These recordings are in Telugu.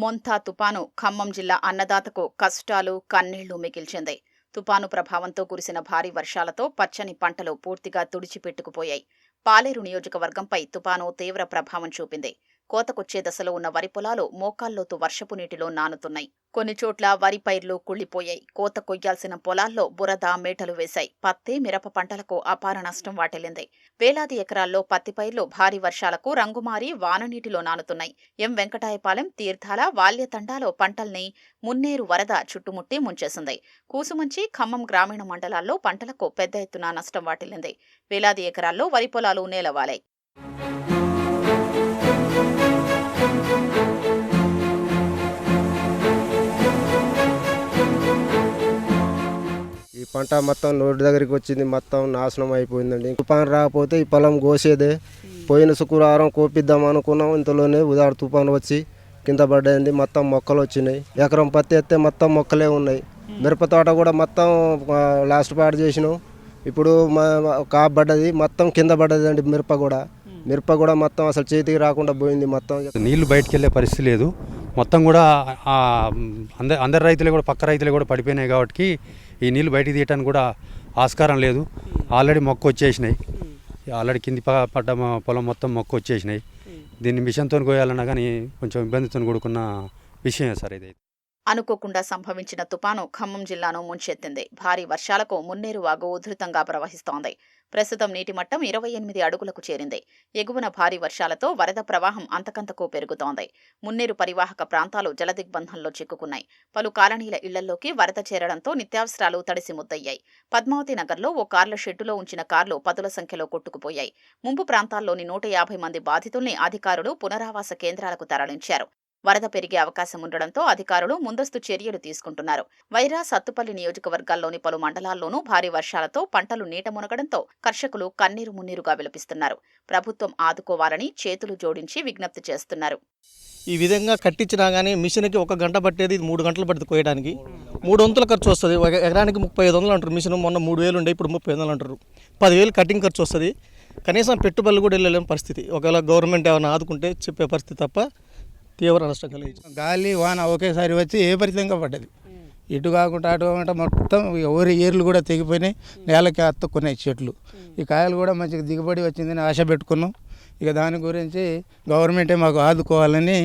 మొంతా తుపాను ఖమ్మం జిల్లా అన్నదాతకు కష్టాలు కన్నీళ్ళు మిగిల్చింది. తుపాను ప్రభావంతో కురిసిన భారీ వర్షాలతో పచ్చని పంటలు పూర్తిగా తుడిచిపెట్టుకుపోయాయి. పాలేరు నియోజకవర్గంపై తుపాను తీవ్ర ప్రభావం చూపింది. కోతకొచ్చే దశలో ఉన్న వరి పొలాలు మోకాల్లోతు వర్షపు నీటిలో నానుతున్నాయి. కొన్ని చోట్ల వరి పైర్లు కుళ్ళిపోయాయి కోత కొయ్యాల్సిన పొలాల్లో బురద మేటలు వేశాయి. పత్తి మిరప పంటలకు అపార నష్టం వాటిల్లింది. వేలాది ఎకరాల్లో పత్తి పైర్లు భారీ వర్షాలకు రంగుమారి వాననీటిలో నానుతున్నాయి. ఎం వెంకటాయపాలెం తీర్థాల వాల్యతండాలో పంటల్ని మున్నేరు వరద చుట్టుముట్టి ముంచేసింది. కూసుమంచి ఖమ్మం గ్రామీణ మండలాల్లో పంటలకు పెద్ద ఎత్తున నష్టం వాటిల్లింది. వేలాది ఎకరాల్లో వరి పొలాలు నేలవాలాయి. పంట మొత్తం రోడ్డు దగ్గరికి వచ్చింది మొత్తం నాశనం అయిపోయిందండి. తుఫాన్ రాకపోతే ఈ పొలం కోసేదే. పోయిన శుక్రవారం కోపిద్దాం అనుకున్నాం ఇంతలోనే ఉదాహరణ తుఫాన్ వచ్చి కింద పడ్డది మొత్తం మొక్కలు వచ్చినాయి. ఎకరం పత్తి ఎత్తే మొత్తం మొక్కలే ఉన్నాయి. మిరప తోట కూడా మొత్తం లాస్ట్ పాడు చేసినాం. ఇప్పుడు మా కాపు పడ్డది మొత్తం కింద పడ్డది అండి మిరప కూడా. మిరప కూడా మొత్తం అసలు చేతికి రాకుండా పోయింది మొత్తం. నీళ్ళు బయటకు వెళ్ళే పరిస్థితి లేదు. మొత్తం కూడా అందరు అందరి అందరి రైతులు కూడా పక్క రైతులు కూడా పడిపోయినాయి కాబట్టి ఈ నీళ్ళు బయటికి తీయడానికి కూడా ఆస్కారం లేదు. ఆల్రెడీ మొక్క వచ్చేసినాయి. ఆల్రెడీ కింది పడ్డ పొలం మొత్తం మొక్క వచ్చేసినాయి. దీన్ని మిషన్తో కోయాలన్నా కానీ కొంచెం ఇబ్బందితో కూడుకున్న విషయమే సార్ ఇది. అనుకోకుండా సంభవించిన తుపాను ఖమ్మం జిల్లాను ముంచెత్తింది. భారీ వర్షాలకు మున్నేరు వాగు ఉధృతంగా ప్రవహిస్తోంది. ప్రస్తుతం నీటి మట్టం ఇరవై ఎనిమిది అడుగులకు చేరింది. ఎగువన భారీ వర్షాలతో వరద ప్రవాహం అంతకంతకు పెరుగుతోంది. మున్నేరు పరివాహక ప్రాంతాలు జలదిగ్బంధంలో చిక్కుకున్నాయి. పలు కాలనీల ఇళ్ళలోకి వరద చేరడంతో నిత్యావసరాలు తడిసి ముద్దయ్యాయి. పద్మావతి నగర్లో ఓ కార్ల షెడ్డులో ఉంచిన కార్లు పదుల సంఖ్యలో కొట్టుకుపోయాయి. ముంపు ప్రాంతాల్లోని నూట యాభై మంది బాధితుల్ని అధికారులు పునరావాస కేంద్రాలకు తరలించారు. వరద పెరిగే అవకాశం ఉండడంతో అధికారులు ముందస్తు చర్యలు తీసుకుంటున్నారు. వైరా సత్తుపల్లి నియోజకవర్గాల్లోని పలు మండలాల్లోనూ భారీ వర్షాలతో పంటలు నీట మునగడంతో కర్షకులు కన్నీరు మున్నీరుగా విలపిస్తున్నారు. ప్రభుత్వం ఆదుకోవాలని చేతులు జోడించి విజ్ఞప్తి చేస్తున్నారు. ఈ విధంగా కట్టించినా కానీ మిషన్కి ఒక గంట పట్టేది మూడు గంటలు పడుతుంది కోయడానికి. మూడు వందల ఖర్చు వస్తుంది. ఒక ఎకరానికి ముప్పై ఐదు వందలు అంటారు. మిషన్ మొన్న మూడు వేలు ఉండే ఇప్పుడు ముప్పై వందలు అంటారు. పదివేలు కటింగ్ ఖర్చు వస్తుంది. కనీసం పెట్టుబడులు కూడా వెళ్ళలేని పరిస్థితి. ఒకవేళ గవర్నమెంట్ ఏమైనా ఆదుకుంటే చెప్పే పరిస్థితి తప్ప తీవ్ర నష్టం కలిగింది గాలి వాన ఒకేసారి వచ్చి ఏ పరితంగా పడ్డది. ఇటు కాకుండా అటు కాకుండా మొత్తం ఎవరి ఏర్లు కూడా తెగిపోయినాయి. నేలకి అత్తుకున్నాయి చెట్లు. ఈ కాయలు కూడా మంచిగా దిగుబడి వచ్చిందని ఆశ పెట్టుకున్నాం. ఇక దాని గురించి గవర్నమెంటే మాకు ఆదుకోవాలని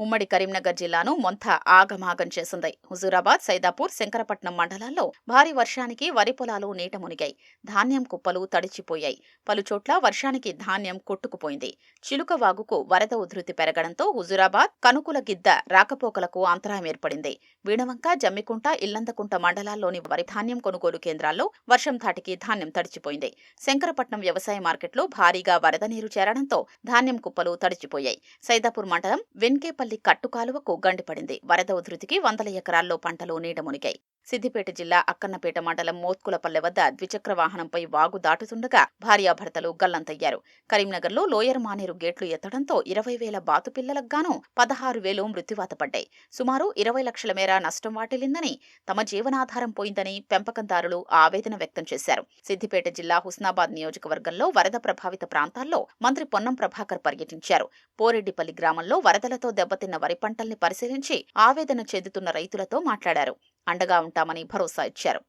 ఉమ్మడి కరీంనగర్ జిల్లాను మొంత ఆగమాగం చేసింది. హుజూరాబాద్ సైదాపూర్ శంకరపట్నం మండలాల్లో భారీ వర్షానికి వరి పొలాలు నీట మునిగాయి. ధాన్యం కుప్పలు తడిచిపోయాయి. పలుచోట్ల వర్షానికి ధాన్యం కొట్టుకుపోయింది. చిలుక వాగుకు వరద ఉధృతి పెరగడంతో హుజూరాబాద్ కనుకుల గిద్ద రాకపోకలకు అంతరాయం ఏర్పడింది. వీణవంక జమ్మికుంట ఇల్లందకుంట మండలాల్లోని వరి ధాన్యం కొనుగోలు కేంద్రాల్లో వర్షం ధాటికి ధాన్యం తడిచిపోయింది. శంకరపట్నం వ్యవసాయ మార్కెట్లో భారీగా వరద నీరు చేరడంతో ధాన్యం కుప్పలు తడిచిపోయాయి. సైదాపూర్ మండలం వెన్కేపల్లి కట్టుకాలువకు గండిపడింది. వరద ఉధృతికి వందల ఎకరాల్లో పంటలు నీట మునిగాయి. సిద్దిపేట జిల్లా అక్కన్నపేట మండలం మోత్కులపల్లె వద్ద ద్విచక్ర వాహనంపై వాగు దాటుతుండగా భార్యాభర్తలు గల్లంతయ్యారు. కరీంనగర్లో లోయర్ మానేరు గేట్లు ఎత్తడంతో ఇరవై వేల బాతు పిల్లలకు గాను పదహారు వేలు మృత్యువాత పడ్డాయి. సుమారు ఇరవై లక్షల మేర నష్టం వాటిల్లిందని తమ జీవనాధారం పోయిందని పెంపకందారులు ఆవేదన వ్యక్తం చేశారు. సిద్దిపేట జిల్లా హుస్నాబాద్ నియోజకవర్గంలో వరద ప్రభావిత ప్రాంతాల్లో మంత్రి పొన్నం ప్రభాకర్ పర్యటించారు. పోరెడ్డిపల్లి గ్రామంలో వరదలతో దెబ్బతిన్న వరి పంటల్ని పరిశీలించి ఆవేదన చెందుతున్న రైతులతో మాట్లాడారు. అండగా ఉంటామని భరోసా ఇచ్చారు.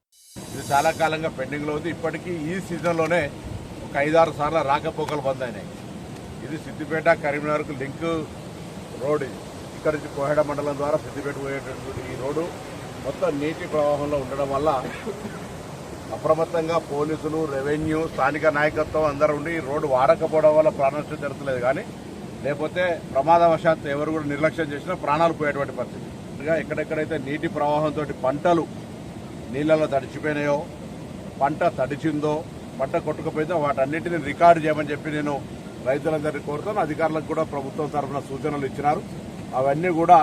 ఇది చాలా కాలంగా పెండింగ్లో ఉంది. ఇప్పటికీ ఈ సీజన్లోనే ఒక ఐదారు సార్లు రాకపోకలు బంద్ అయినాయి ఇది సిద్దిపేట కరీంనగర్కు లింక్ రోడ్ ఇక్కడ నుంచి కోహెడ మండలం ద్వారా సిద్దిపేట పోయేటటువంటి ఈ రోడ్డు మొత్తం నీటి ప్రవాహంలో ఉండడం వల్ల అప్రమత్తంగా పోలీసులు రెవెన్యూ స్థానిక నాయకత్వం అందరూ ఉండి ఈ రోడ్డు వాడకపోవడం వల్ల ప్రాణనష్టం జరుగుతలేదు కానీ లేకపోతే ప్రమాదవశాత్తు ఎవరు కూడా నిర్లక్ష్యం చేసినా ప్రాణాలు పోయేటువంటి పరిస్థితి. ఇంకా ఎక్కడెక్కడైతే నీటి ప్రవాహంతో పంటలు నీళ్ళలో తడిచిపోయినాయో పంట తడిచిందో పంట కొట్టుకుపోయిందో వాటన్నిటిని రికార్డు చేయమని చెప్పి నేను రైతులందరినీ కోరుతాను అధికారులకు కూడా ప్రభుత్వం తరఫున సూచనలు ఇచ్చినారు. అవన్నీ కూడా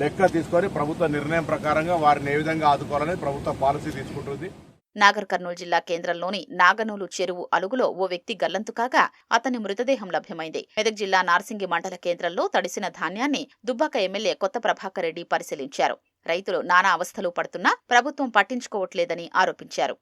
లెక్క తీసుకొని ప్రభుత్వ నిర్ణయం ప్రకారంగా వారిని ఏ విధంగా ఆదుకోవాలని ప్రభుత్వ పాలసీ తీసుకుంటుంది. నాగర్ కర్నూలు జిల్లా కేంద్రంలోని నాగనూలు చెరువు అలుగులో ఓ వ్యక్తి గల్లంతు కాగా అతని మృతదేహం లభ్యమైంది. మెదక్ జిల్లా నార్సింగి మండల కేంద్రంలో తడిసిన ధాన్యాన్ని దుబ్బాక ఎమ్మెల్యే కొత్త ప్రభాకర్ రెడ్డి పరిశీలించారు. రైతులు నానా అవస్థలు పడుతున్నా ప్రభుత్వం పట్టించుకోవట్లేదని ఆరోపించారు.